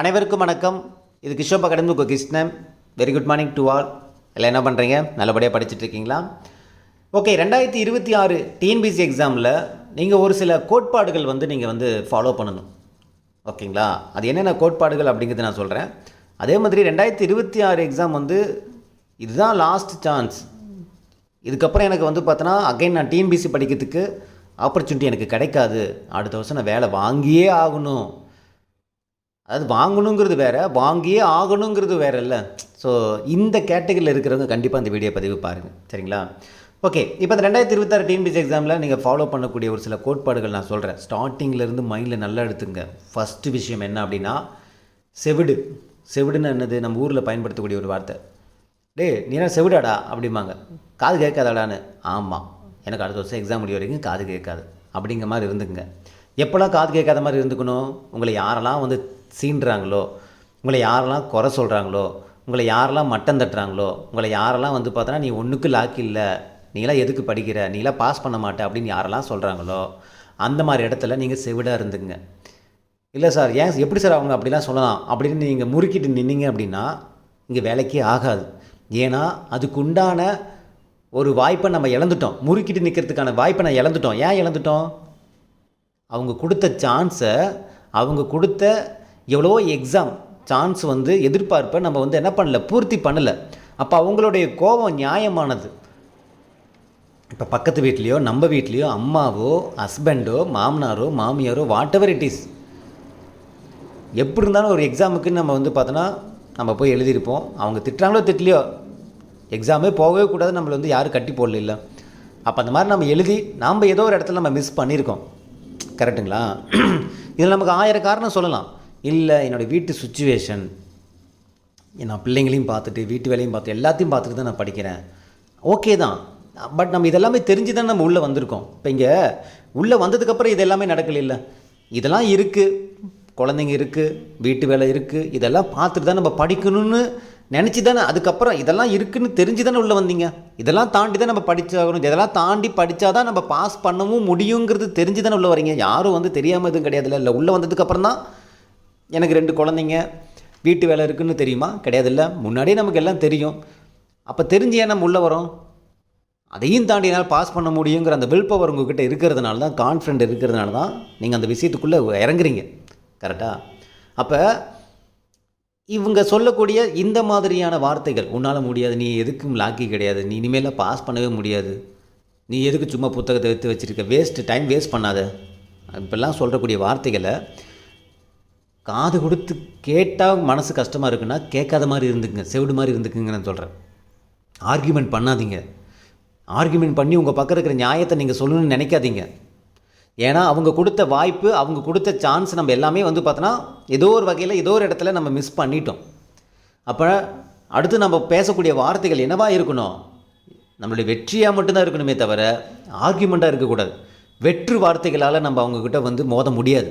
அனைவருக்கும் வணக்கம். இது கிஷோப் அகாடமி உங்கள் Krishnan. Very good morning to all எல்லாம் என்ன பண்ணுறீங்க நல்லபடியாக படிச்சுட்டு இருக்கீங்களா? ஓகே ரெண்டாயிரத்தி இருபத்தி ஆறு டிஎன்பிசி எக்ஸாமில் நீங்கள் ஒரு சில கோட்பாடுகள் வந்து நீங்கள் வந்து ஃபாலோ பண்ணணும். ஓகேங்களா அது என்னென்ன கோட்பாடுகள் அப்படிங்கிறது நான் சொல்கிறேன் அதே மாதிரி ரெண்டாயிரத்தி இருபத்தி ஆறு எக்ஸாம் வந்து இதுதான் லாஸ்ட் சான்ஸ் இதுக்கப்புறம் எனக்கு வந்து பார்த்தோன்னா அகைன் நான் டிஎன்பிசி படிக்கிறதுக்கு ஆப்பர்ச்சுனிட்டி எனக்கு கிடைக்காது. அடுத்த வருஷம் நான் வேலை வாங்கியே ஆகணும். அதாவது வாங்கணுங்கிறது வேறு வாங்கியே ஆகணுங்கிறது வேறு இல்லை ஸோ இந்த கேட்டகரியில் இருக்கிறவங்க கண்டிப்பாக அந்த வீடியோ பதிவு பாருங்கள் சரிங்களா? ஓகே இப்போ இந்த ரெண்டாயிரத்தி இருபத்தாறு டிஎன்பிசி எக்ஸாமில் நீங்கள் ஃபாலோ பண்ணக்கூடிய ஒரு சில கோட்பாடுகள் நான் சொல்கிறேன் ஸ்டார்டிங்லேருந்து மைண்டில் நல்லா எடுத்துங்க. ஃபஸ்ட்டு விஷயம் என்ன அப்படின்னா செவிடு. செவிடுன்னு என்னது? நம்ம ஊரில் பயன்படுத்தக்கூடிய ஒரு வார்த்தை. டேய் நீனா செவிடாடா? அப்படிம்பாங்க. காது கேட்காதாடான்னு. ஆமாம் எனக்கு அடுத்த வருஷம் எக்ஸாம் முடிய வரைக்கும் காது கேட்காது. அப்படிங்கிற மாதிரி இருந்துக்குங்க. எப்போல்லாம் காது கேட்காத மாதிரி இருந்துக்கணும்? உங்களை யாரெல்லாம் வந்து சீண்டுறாங்களோ உங்களை யாரெல்லாம் குறை சொல்கிறாங்களோ உங்களை யாரெல்லாம் மட்டம் தட்டுறாங்களோ உங்களை யாரெல்லாம் வந்து பார்த்தோன்னா நீ ஒன்றுக்கு லாக்கு இல்லை நீலாம் எதுக்கு படிக்கிற நீலாம் பாஸ் பண்ண மாட்டே அப்படின்னு யாரெல்லாம் சொல்கிறாங்களோ அந்த மாதிரி இடத்துல நீங்கள் செவிடாக இருந்துங்க இல்லை சார் ஏன் எப்படி சார் அவங்க அப்படிலாம் சொல்லலாம்? அப்படின்னு நீங்கள் முறுக்கிட்டு நின்னீங்க அப்படின்னா இங்கே வேலைக்கே ஆகாது. ஏன்னா அதுக்குண்டான ஒரு வாய்ப்பை நம்ம இழந்துட்டோம். முறுக்கிட்டு நிற்கிறதுக்கான வாய்ப்பை நான் இழந்துட்டோம். ஏன் இழந்துட்டோம்? அவங்க கொடுத்த சான்ஸை அவங்க கொடுத்த எவ்வளோ எக்ஸாம் சான்ஸ் வந்து எதிர்பார்ப்பை நம்ம வந்து என்ன பண்ணல பூர்த்தி பண்ணலை. அப்போ அவங்களுடைய கோபம் நியாயமானது. இப்போ பக்கத்து வீட்லேயோ நம்ம வீட்லேயோ அம்மாவோ ஹஸ்பண்டோ மாமனாரோ மாமியாரோ வாட் எவர் இட் இஸ் எப்படி இருந்தாலும் ஒரு எக்ஸாமுக்கு நம்ம வந்து பார்த்தோன்னா நம்ம போய் எழுதியிருப்போம். அவங்க திட்டுறாங்களோ திட்டலையோ எக்ஸாமே போகவே கூடாது நம்மளை வந்து யாரும் கட்டி போடல இல்லை. அப்போ அந்த மாதிரி நம்ம எழுதி நாம் ஏதோ ஒரு இடத்துல நம்ம மிஸ் பண்ணியிருக்கோம். கரெக்டுங்களா இதில் நமக்கு ஆயிரம் காரணம் சொல்லலாம். இல்லை என்னோடய வீட்டு சுச்சுவேஷன் நான் பிள்ளைங்களையும் பார்த்துட்டு வீட்டு வேலையும் பார்த்து எல்லாத்தையும் பார்த்துட்டு தான் நான் படிக்கிறேன். ஓகே தான். பட் நம்ம இதெல்லாமே தெரிஞ்சு தான் நம்ம உள்ளே வந்திருக்கோம். இப்போ இங்கே உள்ளே வந்ததுக்கப்புறம் இது எல்லாமே நடக்கல இல்லை இதெல்லாம் இருக்குது குழந்தைங்க இருக்குது வீட்டு வேலை இருக்குது இதெல்லாம் பார்த்துட்டு தான் நம்ம படிக்கணும்னு நினச்சி தானே அதுக்கப்புறம் இதெல்லாம் இருக்குதுன்னு தெரிஞ்சு தானே உள்ளே வந்தீங்க. இதெல்லாம் தாண்டி தான் நம்ம படிச்சாகணும். இதெல்லாம் தாண்டி படித்தா தான் நம்ம பாஸ் பண்ணவும் முடியுங்கிறது தெரிஞ்சு தானே உள்ளே வரீங்க. யாரும் வந்து தெரியாமல் எதுவும் கிடையாதுல்ல. இல்லை உள்ளே வந்ததுக்கப்புறம் தான் எனக்கு ரெண்டு குழந்தைங்க வீட்டு வேலை இருக்குன்னு தெரியுமா? கிடையாதுல்ல. முன்னாடியே நமக்கு எல்லாம் தெரியும். அப்போ தெரிஞ்சு ஏன் நம்ம உள்ளே வரோம்? அதையும் தாண்டி என்னால் பாஸ் பண்ண முடியுங்கிற அந்த வில் பவர் உங்ககிட்ட இருக்கிறதுனால தான் கான்ஃபிடென்ட் இருக்கிறதுனால தான் நீங்கள் அந்த விஷயத்துக்குள்ளே இறங்குறீங்க. கரெக்டாக அப்போ இவங்க சொல்லக்கூடிய இந்த மாதிரியான வார்த்தைகள் உன்னால் முடியாது நீ எதுக்கும் லாக்கி கிடையாது நீ இனிமேல் பாஸ் பண்ணவே முடியாது நீ எதுக்கு சும்மா புத்தகத்தை எடுத்து வச்சுருக்க? வேஸ்ட்டு டைம் வேஸ்ட் பண்ணாத. இப்பெல்லாம் சொல்கிறக்கூடிய வார்த்தைகளை காது கொடுத்து கேட்டால் மனசு கஷ்டமாக இருக்குன்னா கேட்காத மாதிரி இருந்துக்குங்க செவிடு மாதிரி இருந்துக்குங்க நான் சொல்கிறேன் ஆர்கியூமெண்ட் பண்ணாதீங்க. ஆர்கியூமெண்ட் பண்ணி உங்கள் பக்கம் இருக்கிற நியாயத்தை நீங்கள் சொல்லணும்னு நினைக்காதீங்க. ஏன்னா அவங்க கொடுத்த வாய்ப்பு அவங்க கொடுத்த சான்ஸ் நம்ம எல்லாமே வந்து பார்த்தோன்னா ஏதோ ஒரு வகையில் ஏதோ ஒரு இடத்துல நம்ம மிஸ் பண்ணிட்டோம். அப்போ அடுத்து நம்ம பேசக்கூடிய வார்த்தைகள் என்னவா இருக்கணும்? நம்மளுடைய வெற்றியாக மட்டும்தான் இருக்கணுமே தவிர ஆர்கியூமெண்ட்டாக இருக்கக்கூடாது. வெற்று வார்த்தைகளால் நம்ம அவங்கக்கிட்ட வந்து மோத முடியாது.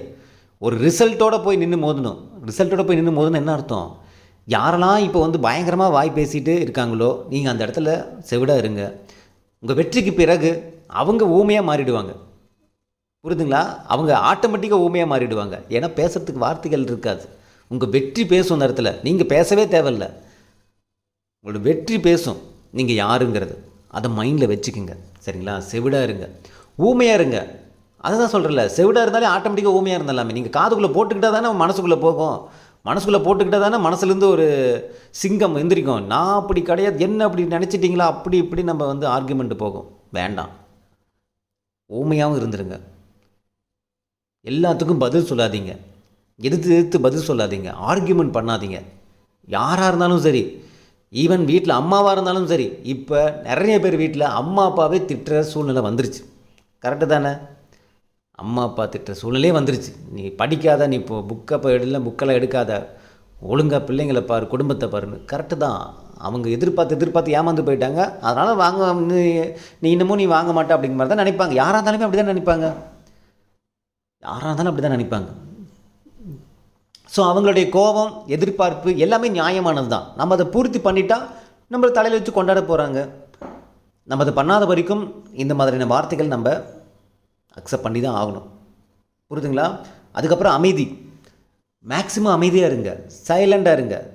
ஒரு ரிசல்ட்டோட போய் நின்று மோதணும். ரிசல்ட்டோட போய் நின்று மோதணும் என்ன அர்த்தம்? யாரெல்லாம் இப்போ வந்து பயங்கரமாக வாய் பேசிகிட்டு இருக்காங்களோ நீங்கள் அந்த இடத்துல செவிடாக இருங்க. உங்கள் வெற்றிக்கு பிறகு அவங்க ஊமையாக மாறிடுவாங்க. புரிதுங்களா? அவங்க ஆட்டோமேட்டிக்காக ஊமையாக மாறிடுவாங்க. ஏன்னா பேசுகிறதுக்கு வார்த்தைகள் இருக்காது. உங்கள் வெற்றி பேசும் அந்த இடத்துல. நீங்கள் பேசவே தேவையில்ல. உங்களோட வெற்றி பேசும். நீங்கள் யாருங்கிறது. அதை மைண்டில் வச்சுக்கோங்க. சரிங்களா? செவிடாக இருங்க. ஊமையாக இருங்க. அதை தான் சொல்கிறல செவிடாக இருந்தாலே ஆட்டோமேட்டிக்காக ஊமையாக இருந்தாலாமே நீங்கள் காதுக்குள்ளே போட்டுக்கிட்டா தானே மனசுக்குள்ளே போகும். மனசுக்குள்ளே போட்டுக்கிட்டால் தானே மனசுலேருந்து ஒரு சிங்கம் எந்திரிக்கும். நான் அப்படி கிடையாது. என்ன அப்படி நினச்சிட்டிங்களா? அப்படி இப்படி நம்ம வந்து ஆர்குமெண்ட்டு போகும். வேண்டாம். ஊமையாகவும் இருந்துருங்க. எல்லாத்துக்கும் பதில் சொல்லாதீங்க. எதிர்த்து எதிர்த்து பதில் சொல்லாதீங்க. ஆர்கியூமெண்ட் பண்ணாதீங்க. யாராக இருந்தாலும் சரி ஈவன் வீட்டில் அம்மாவாக இருந்தாலும் சரி இப்போ நிறைய பேர் வீட்டில் அம்மா அப்பாவே திட்டுற சூழ்நிலை வந்துருச்சு. கரெக்டு தானே? அம்மா அப்பா திட்ட சூழ்நிலையே வந்துருச்சு. நீ படிக்காத நீ இப்போ புக்கை இப்போ எடுல புக்கெல்லாம் எடுக்காத. ஒழுங்காக பிள்ளைங்களை பாரு குடும்பத்தை பாருன்னு. கரெக்டு தான். அவங்க எதிர்பார்த்து எதிர்பார்த்து ஏமாந்து போயிட்டாங்க. அதனால் வாங்க நீ நீ இன்னமும் நீ வாங்க மாட்டே அப்படிங்கிற மாதிரி தான் நினைப்பாங்க. யாராக இருந்தாலுமே அப்படி தான் நினைப்பாங்க. யாராக இருந்தாலும் அப்படி தான் நினைப்பாங்க. ஸோ அவங்களுடைய கோபம் எதிர்பார்ப்பு எல்லாமே நியாயமானது தான். நம்ம அதை பூர்த்தி பண்ணிட்டா நம்மளை தலையில் வச்சு கொண்டாட போகிறாங்க நம்ம அதை பண்ணாத வரைக்கும் இந்த மாதிரியான வார்த்தைகள் நம்ம அக்செப்ட் பண்ணி தான் ஆகணும். புரியுதுங்களா? அதுக்கப்புறம் அமைதி. மேக்ஸிமம் அமைதியாக இருங்க. சைலண்டாக இருங்க.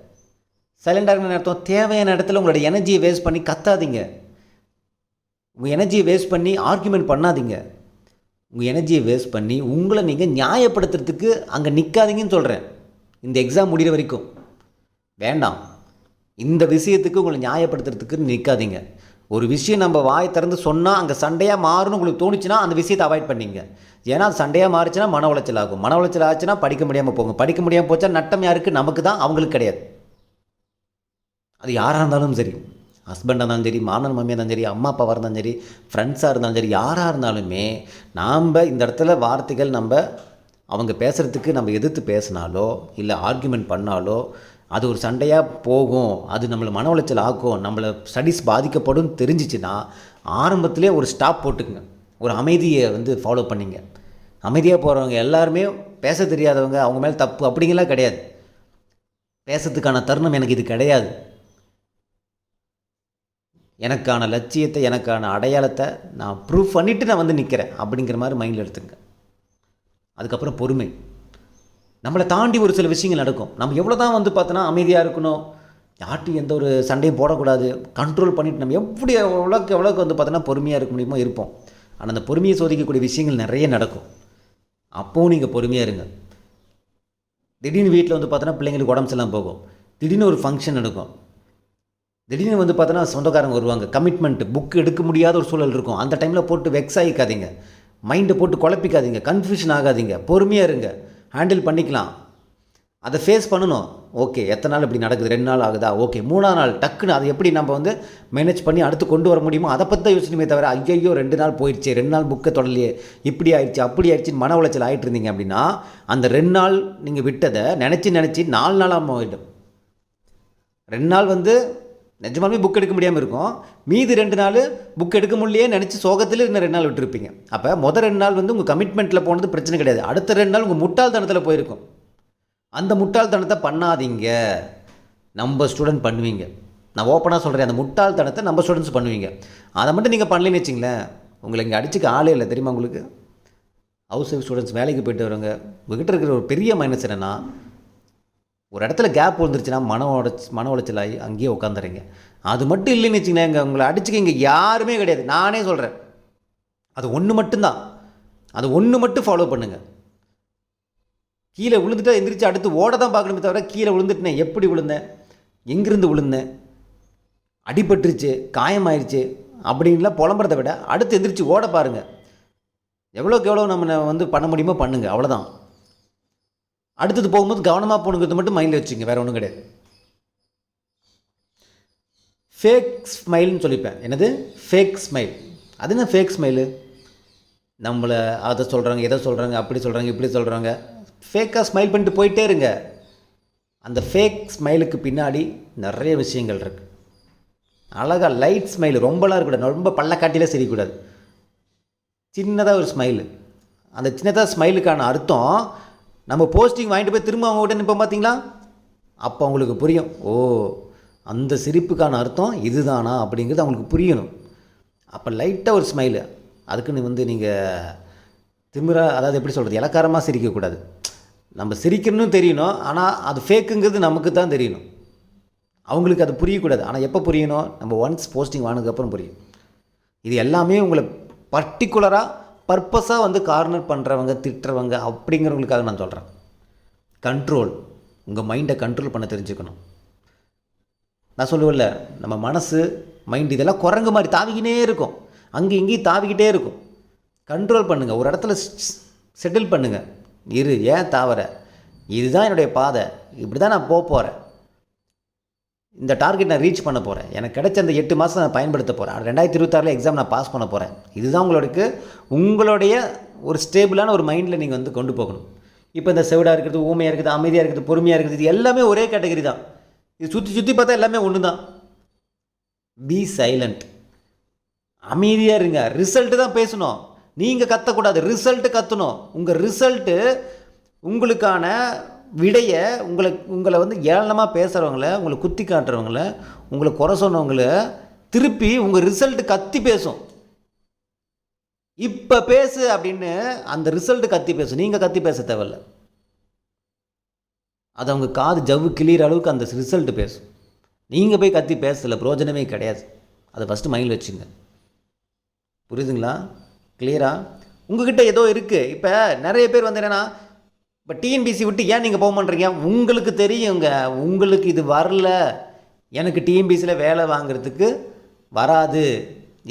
சைலண்டாக இருக்கிற அர்த்தம் தேவையான இடத்துல உங்களோட எனர்ஜியை வேஸ்ட் பண்ணி கத்தாதீங்க. உங்கள் எனர்ஜியை வேஸ்ட் பண்ணி ஆர்குமெண்ட் பண்ணாதீங்க. உங்கள் எனர்ஜியை வேஸ்ட் பண்ணி உங்களை நீங்கள் நியாயப்படுத்துறதுக்கு அங்கே நிற்காதீங்கன்னு சொல்கிறேன் இந்த எக்ஸாம் முடிகிற வரைக்கும். வேண்டாம். இந்த விஷயத்துக்கு உங்களை நியாயப்படுத்துறதுக்கு நிற்காதீங்க ஒரு விஷயம் நம்ம வாய் திறந்து சொன்னால் அங்கே சண்டையாக மாறும்னு உங்களுக்கு தோணுச்சுன்னா அந்த விஷயத்தை அவாய்ட் பண்ணிங்க. ஏன்னா அது சண்டையாக மாறுச்சுன்னா மன உளைச்சல் ஆகும். மன உளைச்சல் ஆச்சுன்னா படிக்க முடியாமல் போகும். படிக்க முடியாமல் போச்சா நட்டம் யாருக்கு? நமக்கு தான். அவங்களுக்கு கிடையாது. அது யாராக இருந்தாலும் சரி. ஹஸ்பண்டாக இருந்தாலும் சரி மாமன் மம்மியாக இருந்தாலும் சரி அம்மா அப்பாவாக இருந்தாலும் சரி ஃப்ரெண்ட்ஸாக இருந்தாலும் சரி யாராக இருந்தாலுமே நாம் இந்த இடத்துல வார்த்தைகள் நம்ம அவங்க பேசுகிறதுக்கு நம்ம எதிர்த்து பேசினாலோ இல்லை ஆர்கியூமெண்ட் பண்ணாலோ அது ஒரு சண்டையாக போகும். அது நம்மளை மன உளைச்சல் ஆக்கும். நம்மளை ஸ்டடீஸ் பாதிக்கப்படும் தெரிஞ்சிச்சுன்னா ஆரம்பத்திலே ஒரு ஸ்டாப் போட்டுக்குங்க. ஒரு அமைதியை வந்து ஃபாலோ பண்ணிங்க. அமைதியாக போகிறவங்க எல்லாருமே பேச தெரியாதவங்க அவங்க மேலே தப்பு அப்படிங்கலாம் கிடையாது. பேசுறதுக்கான தருணம் எனக்கு இது கிடையாது. எனக்கான லட்சியத்தை எனக்கான அடையாளத்தை நான் ப்ரூவ் பண்ணிவிட்டு நான் வந்து நிற்கிறேன் அப்படிங்கிற மாதிரி மைண்டில் எடுத்துங்க அதுக்கப்புறம் பொறுமை. நம்மளை தாண்டி ஒரு சில விஷயங்கள் நடக்கும். நம்ம எவ்வளோ தான் வந்து பார்த்தோன்னா அமைதியாக இருக்கணும். யார்ட்டையும் எந்த ஒரு சண்டையும் போடக்கூடாது. கண்ட்ரோல் பண்ணிட்டு நம்ம எப்படி எவ்வளோக்கு எவ்வளோக்கு வந்து பார்த்தோன்னா பொறுமையாக இருக்க முடியுமோ இருப்போம். ஆனால் அந்த பொறுமையை சோதிக்கக்கூடிய விஷயங்கள் நிறைய நடக்கும். அப்போவும் நீங்கள் பொறுமையாக இருங்க. திடீர்னு வீட்டில் வந்து பார்த்தோன்னா பிள்ளைங்களுக்கு உடம்பு சரியில்லாம போகும். திடீர்னு ஒரு ஃபங்க்ஷன் நடக்கும். திடீர்னு வந்து பார்த்தோன்னா சொந்தக்காரங்க வருவாங்க. கமிட்மெண்ட் புக் எடுக்க முடியாத ஒரு சூழல் இருக்கும். அந்த டைமில் போட்டு வெக்ஸ் ஆகிக்காதீங்க. மைண்டை போட்டு குழப்பிக்காதீங்க. கன்ஃபியூஷன் ஆகாதீங்க. பொறுமையாக இருங்க. ஹேண்டில் பண்ணிக்கலாம். அதை ஃபேஸ் பண்ணணும். ஓகே எத்தனை நாள் இப்படி நடக்குது? ரெண்டு நாள் ஆகுதா? ஓகே மூணாவது நாள் டக்குன்னு அதை எப்படி நம்ம வந்து மேனேஜ் பண்ணி அடுத்து கொண்டு வர முடியுமோ அதை பற்றி தான் யோசிக்கணுமே தவிர ஐயையோ ரெண்டு நாள் போயிடுச்சு ரெண்டு நாள் புக்கை தொடலையே இப்படி ஆயிடுச்சு அப்படி ஆயிடுச்சுன்னு மன உளைச்சல் ஆகிட்டு இருந்தீங்க அப்படின்னா அந்த ரெண்டு நாள் நீங்கள் விட்டதை நினச்சி நினச்சி நாலு நாளாக போயிடும் ரெண்டு நாள் வந்து நிஜமாலுமே புக் எடுக்க முடியாமல் இருக்கும். மீதி ரெண்டு நாள் புக் எடுக்க முடியலையே நினச்சி சோகத்தில் இன்னும் ரெண்டு நாள் விட்டுருப்பீங்க. அப்போ முதல் ரெண்டு நாள் வந்து உங்கள் கமிட்மெண்ட்டில் போனது பிரச்சனை கிடையாது. அடுத்த ரெண்டு நாள் உங்கள் முட்டாள்தனத்தில் போயிருக்கும். அந்த முட்டாள்தனத்தை பண்ணாதீங்க. நம்ம ஸ்டூடெண்ட் பண்ணுவீங்க. நான் ஓப்பனாக சொல்கிறேன் அந்த முட்டாள்தனத்தை நம்ம ஸ்டூடெண்ட்ஸ் பண்ணுவீங்க. அதை மட்டும் நீங்கள் பண்ணலன்னு வச்சிங்களேன். உங்களை இங்கே அடிச்சுக்க ஆளே இல்லை. தெரியுமா உங்களுக்கு? ஹவுஸ் ஒய்ஃப் ஸ்டூடெண்ட்ஸ் வேலைக்கு போயிட்டு வரவங்க. உங்ககிட்ட இருக்கிற ஒரு பெரிய மைனஸ் என்னென்னா ஒரு இடத்துல கேப் விழுந்துருச்சுன்னா மன உடச்சி மன உளைச்சலாகி அங்கேயே உட்காந்துறீங்க அது மட்டும் இல்லைன்னு வச்சுக்கங்க இங்கே உங்களை அடிச்சுக்க இங்கே யாருமே கிடையாது. நானே சொல்கிறேன் அது ஒன்று மட்டும்தான். அது ஒன்று மட்டும் ஃபாலோ பண்ணுங்கள் கீழே விழுந்துட்டா எந்திரிச்சு அடுத்து ஓட தான் பார்க்கணுமே தவிர கீழே விழுந்துட்டேன் எப்படி விழுந்தேன்? எங்கிருந்து விழுந்தேன்? அடிபட்டுருச்சு காயமாயிருச்சு அப்படின்லாம் புலம்புறதை விட அடுத்து எந்திரிச்சு ஓட பாருங்கள் எவ்வளோக்கு எவ்வளோ நம்ம வந்து பண்ண முடியுமோ பண்ணுங்கள் அவ்வளோதான். அடுத்தது போகும்போது கவனமாக போகணுங்கிறது மட்டும் மைண்டில் வச்சுங்க வேறு ஒன்றும் கிடையாது. ஃபேக் ஸ்மைல்னு சொல்லிப்பேன். என்னது? ஃபேக் ஸ்மைல் அது என்ன ஃபேக் ஸ்மைலு நம்மளை அதை சொல்கிறாங்க எதை சொல்கிறாங்க அப்படி சொல்கிறாங்க இப்படி சொல்கிறாங்க ஃபேக்காக ஸ்மைல் பண்ணிட்டு போயிட்டே இருங்க. அந்த ஃபேக் ஸ்மைலுக்கு பின்னாடி நிறைய விஷயங்கள் இருக்குது அழகாக லைட் ஸ்மைல் ரொம்பலாம் இருக்கக்கூடாது. ரொம்ப பள்ளக்காட்டிலே சிரிக்கக்கூடாது. சின்னதாக ஒரு ஸ்மைலு அந்த சின்னதாக ஸ்மைலுக்கான அர்த்தம் நம்ம போஸ்டிங் வாங்கிட்டு போய் திரும்ப அவங்ககிட்ட நிற்போம் பார்த்தீங்களா? அப்போ அவங்களுக்கு புரியும். ஓ அந்த சிரிப்புக்கான அர்த்தம் இதுதானா அப்படிங்கிறது அவங்களுக்கு புரியணும். அப்போ லைட்டாக ஒரு ஸ்மைலு அதுக்குன்னு வந்து நீங்கள் திமிரா அதாவது எப்படி சொல்கிறது இலக்காரமாக சிரிக்கக்கூடாது நம்ம சிரிக்கணும்னு தெரியணும் ஆனால் அது ஃபேக்குங்கிறது நமக்கு தான் தெரியணும். அவங்களுக்கு அது புரியக்கூடாது. ஆனால் எப்போ புரியணும்? நம்ம ஒன்ஸ் போஸ்டிங் வாங்கினதுக்கப்புறம் புரியும். இது எல்லாமே உங்களை பர்டிகுலராக பர்பஸாக வந்து கார்னர் பண்ணுறவங்க திட்டுறவங்க அப்படிங்கிறவங்களுக்காக நான் சொல்கிறேன் கண்ட்ரோல் உங்கள் மைண்டை கண்ட்ரோல் பண்ண தெரிஞ்சுக்கணும். நான் சொல்லுவேன்ல நம்ம மனசு மைண்ட் இதெல்லாம் குரங்கு மாதிரி தாவிக்கினே இருக்கும். அங்கே இங்கேயும் தாவிக்கிட்டே இருக்கும். கண்ட்ரோல் பண்ணுங்கள் ஒரு இடத்துல செட்டில் பண்ணுங்கள் இரு ஏன் தாவற? இதுதான் என்னுடைய பாதை. இப்படி தான் நான் போக போகிறேன் இந்த டார்கெட் நான் ரீச் பண்ண போகிறேன் எனக்கு கிடைச்ச அந்த எட்டு மாதம் நான் பயன்படுத்த போகிறேன் ரெண்டாயிரத்தி இருபத்தாறில் எக்ஸாம் நான் பாஸ் பண்ண போகிறேன் இதுதான் உங்களுக்கு உங்களுடைய ஒரு ஸ்டேபிளான ஒரு மைண்டில் நீங்கள் வந்து கொண்டு போகணும். இப்போ இந்த செவிடாக இருக்கிறது ஊமையாக இருக்குது அமைதியாக இருக்குது பொறுமையாக இருக்குது இது எல்லாமே ஒரே கேட்டகரி தான். இது சுற்றி சுற்றி பார்த்தா எல்லாமே ஒன்று தான் பி சைலண்ட் அமைதியாக இருங்க. ரிசல்ட்டு தான் பேசணும். நீங்கள் கத்தக்கூடாது. ரிசல்ட்டு கத்தணும். உங்கள் ரிசல்ட்டு உங்களுக்கான விடையை உங்களை உங்களை வந்து ஏளனமாக பேசுகிறவங்கள உங்களை குத்தி காட்டுறவங்கள உங்களை குறை சொன்னவங்கள திருப்பி உங்கள் ரிசல்ட்டு கத்தி பேசும். இப்போ பேசு அப்படின்னு அந்த ரிசல்ட்டு கத்தி பேசும். நீங்கள் கத்தி பேச தேவையில்ல. அது அவங்க காது ஜவ்வு கிளியிற அளவுக்கு அந்த ரிசல்ட்டு பேசும். நீங்கள் போய் கத்தி பேசல பிரயோஜனமே கிடையாது. அதை ஃபஸ்ட்டு மைண்டில் வச்சுங்க. புரியுதுங்களா? கிளியரா உங்ககிட்ட ஏதோ இருக்குது இப்போ நிறைய பேர் வந்து என்னென்னா இப்போ டிஎன்பிசி விட்டு ஏன் நீங்கள் போக மாட்டீங்க உங்களுக்கு தெரியுங்க. உங்களுக்கு இது வரல. எனக்கு டிஎன்பிசியில் வேலை வாங்குறதுக்கு வராது.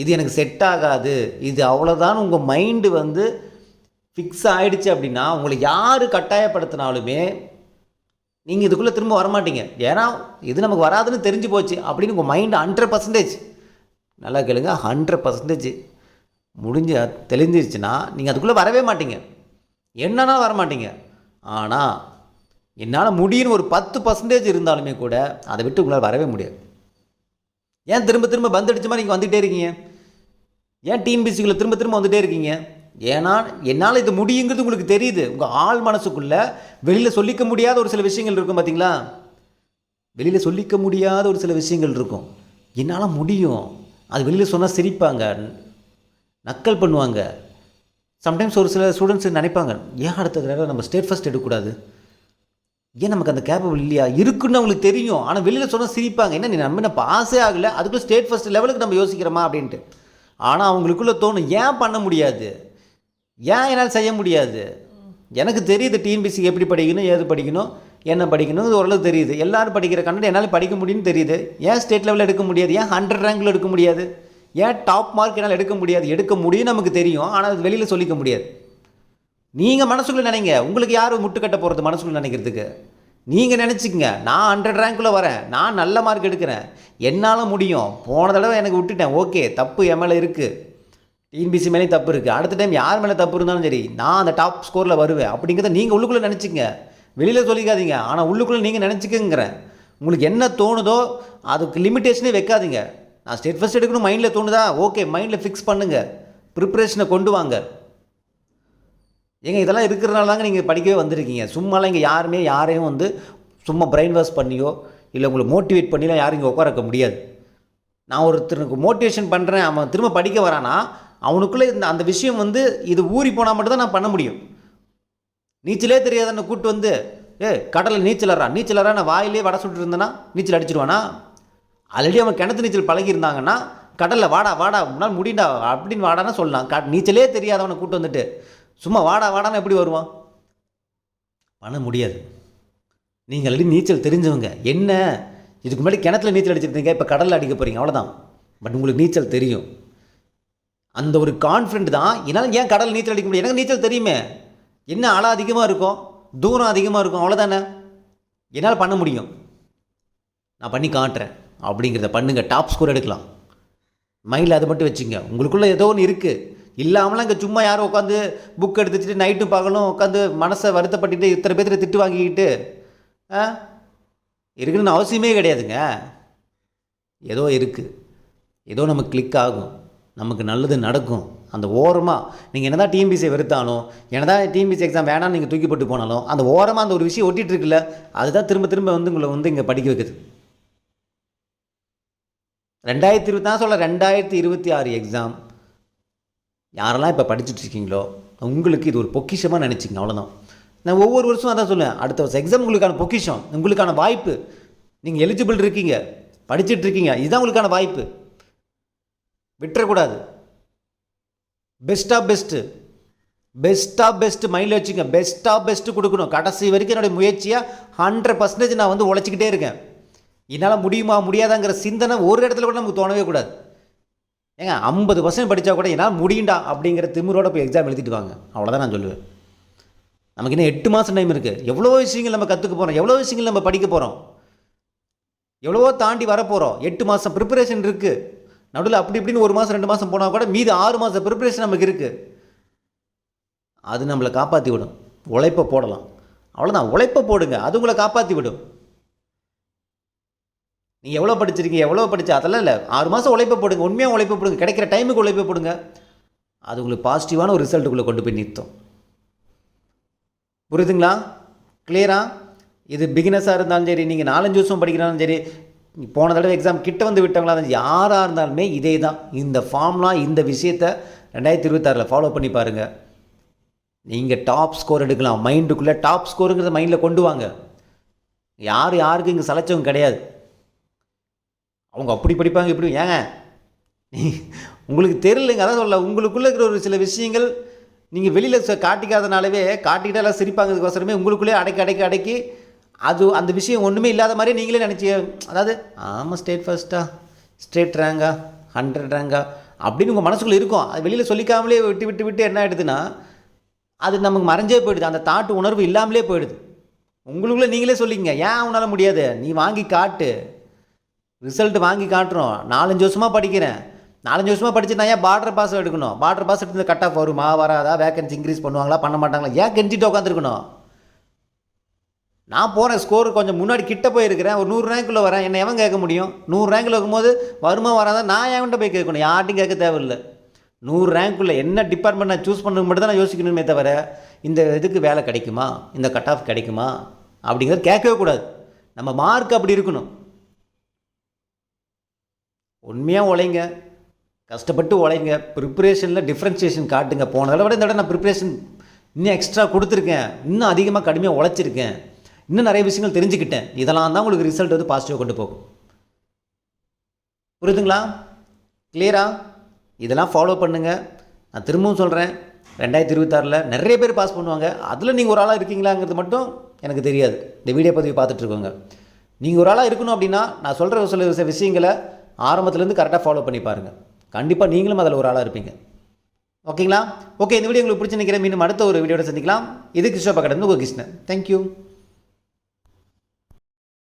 இது எனக்கு செட் ஆகாது. இது அவ்வளோதான் உங்கள் மைண்டு வந்து ஃபிக்ஸ் ஆகிடுச்சு அப்படின்னா உங்களை யார் கட்டாயப்படுத்தினாலுமே நீங்கள் இதுக்குள்ளே திரும்ப வரமாட்டீங்க. ஏன்னா இது நமக்கு வராதுன்னு தெரிஞ்சு போச்சு அப்படின்னு உங்கள் மைண்டு ஹண்ட்ரட் பர்சன்டேஜ் நல்லா கேளுங்க ஹண்ட்ரட் பர்சன்டேஜ் முடிஞ்ச தெளிஞ்சிருச்சுன்னா நீங்கள் அதுக்குள்ளே வரவே மாட்டீங்க. என்னன்னா வர மாட்டீங்க ஆனால் என்னால் முடியும்னு ஒரு பத்து பர்சன்டேஜ் இருந்தாலுமே கூட அதை விட்டு உங்களால் வரவே முடியாது. ஏன் திரும்ப திரும்ப பந்து அடிச்ச மாதிரி நீங்கள் வந்துகிட்டே இருக்கீங்க? ஏன் டிஎன்பிசிக்குள்ளே திரும்ப திரும்ப வந்துகிட்டே இருக்கீங்க? ஏன்னா என்னால் இது முடியுங்கிறது உங்களுக்கு தெரியுது. உங்கள் ஆள் மனசுக்குள்ளே வெளியில் சொல்லிக்க முடியாத ஒரு சில விஷயங்கள் இருக்கும் பார்த்தீங்களா வெளியில் சொல்லிக்க முடியாத ஒரு சில விஷயங்கள் இருக்கும். என்னால் முடியும். அது வெளியில் சொன்னால் சிரிப்பாங்க. நக்கல் பண்ணுவாங்க. சம்டைம்ஸ் ஒரு சில ஸ்டூடெண்ட்ஸ் நினைப்பாங்க ஏன் அடுத்த தடவை நம்ம ஸ்டேட் ஃபஸ்ட் எடுக்கக்கூடாது? ஏன் நமக்கு அந்த கேப்பபிள் இல்லையா? இருக்குன்னு அவங்களுக்கு தெரியும். ஆனால் வெளியில் சொன்னால் சிரிப்பாங்க. என்ன நீ நம்ம என்ன பாஸே ஆகலை? அதுக்குள்ளே ஸ்டேட் ஃபஸ்ட் லெவலுக்கு நம்ம யோசிக்கிறோமா? அப்படின்ட்டு. ஆனால் அவங்களுக்குள்ளே தோணும் ஏன் பண்ண முடியாது? ஏன் என்னால் செய்ய முடியாது? எனக்கு தெரியுது டிஎன்பிசிக்கு எப்படி படிக்கணும் ஏது படிக்கணும் என்ன படிக்கணும் இது ஓரளவு தெரியுது. எல்லோரும் படிக்கிற கண்டென்ட் என்னால் படிக்க முடியும்னு தெரியுது. ஏன் ஸ்டேட் லெவலில் எடுக்க முடியாது? ஏன் ஹண்ட்ரட் ரேங்கில் எடுக்க முடியாது? ஏன் டாப் மார்க் என்னால் எடுக்க முடியாது? எடுக்க முடியும் நமக்கு தெரியும். ஆனால் அது வெளியில் சொல்லிக்க முடியாது. நீங்கள் மனசுக்குள்ளே நினைங்க. உங்களுக்கு யார் முட்டுக்கட்ட போகிறது மனசுக்குள்ளே நினைக்கிறதுக்கு? நீங்கள் நினச்சிக்கங்க. நான் ஹண்ட்ரட் ரேங்க்குள்ளே வரேன். நான் நல்ல மார்க் எடுக்கிறேன். என்னால் முடியும். போன தடவை எனக்கு விட்டுட்டேன். ஓகே தப்பு என் மேலே இருக்குது டிஎன்பிசி மேலேயும் தப்பு இருக்குது அடுத்த டைம் யார் மேலே தப்பு இருந்தாலும் சரி நான் அந்த டாப் ஸ்கோரில் வருவேன். அப்படிங்கிறத நீங்கள் உள்ளுக்குள்ளே நினச்சிங்க வெளியில் சொல்லிக்காதீங்க. ஆனால் உள்ளுக்குள்ளே நீங்கள் நினச்சிக்கங்கிறேன். உங்களுக்கு என்ன தோணுதோ அதுக்கு லிமிட்டேஷனே வைக்காதீங்க. நான் ஸ்டேட் ஃபஸ்ட் எடுக்கணும் மைண்டில் தோணுதா? ஓகே மைண்டில் ஃபிக்ஸ் பண்ணுங்கள் ப்ரிப்ரேஷனை கொண்டு வாங்க. ஏங்க இதெல்லாம் இருக்கிறனால தாங்க நீங்கள் படிக்கவே வந்திருக்கீங்க. சும்மாலாம் இங்கே யாருமே யாரையும் வந்து சும்மா பிரெயின் வாஷ் பண்ணியோ இல்லை உங்களை மோட்டிவேட் பண்ணிலாம் யாரும் இங்கே உட்கார வைக்க முடியாது. நான் ஒருத்தருக்கு மோட்டிவேஷன் பண்ணுறேன் அவன் திரும்ப படிக்க வரானா அவனுக்குள்ளே இந்த அந்த விஷயம் வந்து இது ஊறி போனால் மட்டும்தான் நான் பண்ண முடியும். நீச்சலே தெரியாதன்னு கூப்பிட்டு வந்து ஏ கடலில் நீச்சலறா நீச்சலறா நான் வாயிலே வடை சுட்டு இருந்தேன்னா நீச்சல் அடிச்சிடுவானா ஆல்ரெடி அவன் கிணத்து நீச்சல் பழகியிருந்தாங்கன்னா கடலில் வாடா வாடா முன்னால் முடிண்டா அப்படின்னு வாடான்னு சொல்லலாம். க நீச்சலே தெரியாதவனை கூப்பிட்டு வந்துட்டு சும்மா வாடா வாடான்னு எப்படி வருவான்? பண்ண முடியாது. நீங்கள் ஆல்ரெடி நீச்சல் தெரிஞ்சவங்க. என்ன? இதுக்கு முன்னாடி கிணத்துல நீச்சல் அடிச்சிருந்தீங்க இப்போ கடலில் அடிக்க போகிறீங்க அவ்வளோதான் பட் உங்களுக்கு நீச்சல் தெரியும். அந்த ஒரு கான்ஃபிடென்ட் தான் என்னால் ஏன் கடல் நீச்சல் அடிக்க முடியும்? எனக்கு நீச்சல் தெரியுமே. என்ன ஆழம் அதிகமாக இருக்கும்? தூரம் அதிகமாக இருக்கும் அவ்வளோதானே என்னால் பண்ண முடியும். நான் பண்ணி காட்டுறேன். அப்படிங்கிறத பண்ணுங்கள் டாப் ஸ்கோர் எடுக்கலாம். மைண்டில் அதை மட்டும் வச்சுங்க. உங்களுக்குள்ளே ஏதோ ஒன்று இருக்குது இல்லாமலாம் இங்கே சும்மா யாரும் உட்காந்து புக் எடுத்து வச்சுட்டு நைட்டும் பகலும் உட்காந்து மனசை வருத்தப்பட்டுட்டு இத்தனை பேர்த்துல திட்டு வாங்கிக்கிட்டு ஆ? இருக்குன்னு அவசியமே கிடையாதுங்க. ஏதோ இருக்குது ஏதோ நமக்கு கிளிக் ஆகும். நமக்கு நல்லது நடக்கும். அந்த ஓரமாக நீங்கள் என்னதான் டிஎம்பிசியை வெறுத்தாலும் என்ன தான் டிஎம்பிசி எக்ஸாம் வேணாம்னு நீங்கள் தூக்கி போட்டு போனாலும் அந்த ஓரமாக அந்த ஒரு விஷயம் ஒட்டிகிட்டு இருக்குல்ல அதுதான் திரும்ப திரும்ப வந்து உங்களை வந்து இங்கே படிக்க வைக்குது. ரெண்டாயிரத்தி இருபத்தி நான் சொல்ல ரெண்டாயிரத்தி இருபத்தி ஆறு எக்ஸாம் யாரெல்லாம் இப்போ படிச்சுட்டு இருக்கீங்களோ உங்களுக்கு இது ஒரு பொக்கிஷமாக நினச்சிங்க அவ்வளோதான் நான் ஒவ்வொரு வருஷம் அதான் சொல்லுவேன் அடுத்த வருஷம் எக்ஸாம் உங்களுக்கான பொக்கிஷம் உங்களுக்கான வாய்ப்பு. நீங்கள் எலிஜிபிள் இருக்கீங்க படிச்சுட்டு இருக்கீங்க இதுதான் உங்களுக்கான வாய்ப்பு. விட்டுறக்கூடாது. Best of best best of best மைண்டில் வச்சுங்க பெஸ்ட் ஆஃப் பெஸ்ட்டு கொடுக்கணும். கடைசி வரைக்கும் என்னுடைய முயற்சியாக ஹண்ட்ரட் பர்சன்டேஜ் நான் வந்து உழைச்சிக்கிட்டே இருக்கேன். என்னால் முடியுமா முடியாதாங்கிற சிந்தனை ஒரு இடத்துல கூட நமக்கு தோணவே கூடாது. ஏங்க ஐம்பது பர்சன்ட் படித்தா கூட என்னால் முடியும்டா அப்படிங்கிற திமிரோட போய் எக்ஸாம் எழுதிட்டு வாங்க. அவ்வளோதான் நான் சொல்லுவேன். நமக்கு இன்னும் எட்டு மாதம் டைம் இருக்குது எவ்வளோ விஷயங்கள் நம்ம கற்றுக்க போகிறோம் எவ்வளோ விஷயங்கள் நம்ம படிக்க போகிறோம் எவ்வளவோ தாண்டி வரப்போகிறோம் எட்டு மாதம் ப்ரிப்பரேஷன் இருக்குது நடுவில் அப்படி இப்படின்னு ஒரு மாதம் ரெண்டு மாதம் போனால் கூட மீது ஆறு மாதம் ப்ரிப்பரேஷன் நமக்கு இருக்குது அது நம்மளை காப்பாற்றி விடும். உழைப்பை போடலாம். அவ்வளோதான் உழைப்பை போடுங்க. அது உங்களை காப்பாற்றி விடும். நீ எவ்வளோ படிச்சிருக்கீங்க எவ்வளோ படிச்சு அதெல்லாம் இல்லை. ஆறு மாதம் உழைப்பை போடுங்க உண்மையாக உழைப்பை போடுங்க கிடைக்கிற டைமுக்கு உழைப்பை போடுங்க. அது உங்களுக்கு பாசிட்டிவான ஒரு ரிசல்ட்டுக்குள்ளே கொண்டு போய் நிறுத்தும். புரியுதுங்களா? கிளியரா இது பிகினஸாக இருந்தாலும் சரி நீங்கள் நாலஞ்சு வருஷம் படிக்கிறாலும் சரி போன தடவை எக்ஸாம் கிட்ட வந்து விட்டவங்களா யாராக இருந்தாலுமே இதே தான் இந்த ஃபார்ம்லாம் இந்த விஷயத்தை ரெண்டாயிரத்தி இருபத்தாறில் ஃபாலோ பண்ணி பாருங்கள் நீங்கள் டாப் ஸ்கோர் எடுக்கலாம். மைண்டுக்குள்ளே டாப் ஸ்கோருங்கிறத மைண்டில் கொண்டு வாங்க. யார் யாருக்கும் இங்கே சலைச்சவங்க கிடையாது. அவங்க அப்படி படிப்பாங்க இப்படி ஏங்க? நீ உங்களுக்கு தெரியலைங்க அதான் சொல்ல உங்களுக்குள்ளே இருக்கிற ஒரு சில விஷயங்கள் நீங்கள் வெளியில் காட்டிக்காதனாலவே காட்டிக்கிட்டே எல்லாம் சிரிப்பாங்கிறதுக்கோசரமே உங்களுக்குள்ளே அடைக்கி அடைக்கி அடைக்கி அது அந்த விஷயம் ஒன்றுமே இல்லாத மாதிரி நீங்களே நினச்சி அதாவது ஆமாம் ஸ்டேட் ஃபர்ஸ்ட்டா ஸ்டேட் ரேங்கா ஹண்ட்ரட் ரேங்கா அப்படின்னு உங்கள் மனசுக்குள்ளே இருக்கும். அது வெளியில் சொல்லிக்காமலே விட்டு விட்டு விட்டு என்ன ஆகிடுதுன்னா அது நமக்கு மறைஞ்சே போயிடுது. அந்த தாட்டு உணர்வு இல்லாமலே போயிடுது. உங்களுக்குள்ளே நீங்களே சொல்லிங்க ஏன் உன்னால் முடியாது? நீ வாங்கி காட்டு. ரிசல்ட் வாங்கி காட்டுறோம். நாலஞ்சு வருஷமாக படிக்கிறேன். நாலஞ்சு வருஷமாக படிச்சு நான் ஏன் பார்டர் பாஸ் எடுக்கணும்? பார்டர் பாஸ் எடுத்து கட் ஆஃப் வருமா வராதா? வேகன்சி இன்க்ரீஸ் பண்ணுவாங்களா பண்ண மாட்டாங்களா? ஏன் கெஞ்சிட்டு உட்காந்துருக்கணும் நான் போகிறேன் ஸ்கோர் கொஞ்சம் முன்னாடி கிட்ட போயிருக்கிறேன். ஒரு நூறு ரேங்க்குள்ளே வரேன். என்ன எவன் கேட்க முடியும்? நூறு ரேங்கில் இருக்கும்போது வருமா வராதா? நான் எவன்கிட்ட போய் கேட்கணும். யார்ட்டையும் கேட்க தேவையில்லை. நூறு ரேங்க்குள்ளே என்ன டிபார்ட்மெண்ட் நான் சூஸ் பண்ணது மட்டும் தான் நான் யோசிக்கணுமே தவிர இந்த இதுக்கு வேலை கிடைக்குமா? இந்த கட் ஆஃப் கிடைக்குமா? அப்படிங்கிறது கேட்கவே கூடாது. நம்ம மார்க் அப்படி இருக்கணும். உண்மையாக உழைங்க. கஷ்டப்பட்டு உழைங்க. ப்ரிப்ரேஷனில் டிஃப்ரென்சியேஷன் காட்டுங்க. போன தடவை விட இந்த தடவை நான் ப்ரிப்ரேஷன் இன்னும் எக்ஸ்ட்ரா கொடுத்துருக்கேன். இன்னும் அதிகமாக கடுமையாக உழைச்சிருக்கேன். இன்னும் நிறைய விஷயங்கள் தெரிஞ்சுக்கிட்டேன். இதெல்லாம் தான் உங்களுக்கு ரிசல்ட் வந்து பாசிட்டிவாக கொண்டு போகும். புரியுதுங்களா? கிளியரா இதெல்லாம் ஃபாலோ பண்ணுங்கள் நான் திரும்பவும் சொல்கிறேன் ரெண்டாயிரத்தி இருபத்தாறில் நிறைய பேர் பாஸ் பண்ணுவாங்க. அதில் நீங்கள் ஒரு ஆளாக இருக்கீங்களாங்கிறது மட்டும் எனக்கு தெரியாது. இந்த வீடியோ பதிவு பார்த்துட்ருக்கோங்க நீங்கள் ஒரு ஆளாக இருக்கணும் அப்படின்னா நான் சொல்கிற சில சில விஷயங்களை ஆரம்பத்துலேருந்து கரெக்டாக ஃபாலோ பண்ணி பாருங்கள் கண்டிப்பாக நீங்களும் அதில் ஒரு ஆளாக இருப்பீங்க. ஓகேங்களா ஓகே இந்த வீடியோ உங்களுக்கு பிடிச்சி நினைக்கிறேன். மீண்டும் அடுத்த ஒரு வீடியோட சந்திக்கலாம். இது கிருஷ்ணா பக்கடம் உங்கள் கிருஷ்ணன். தேங்க்யூ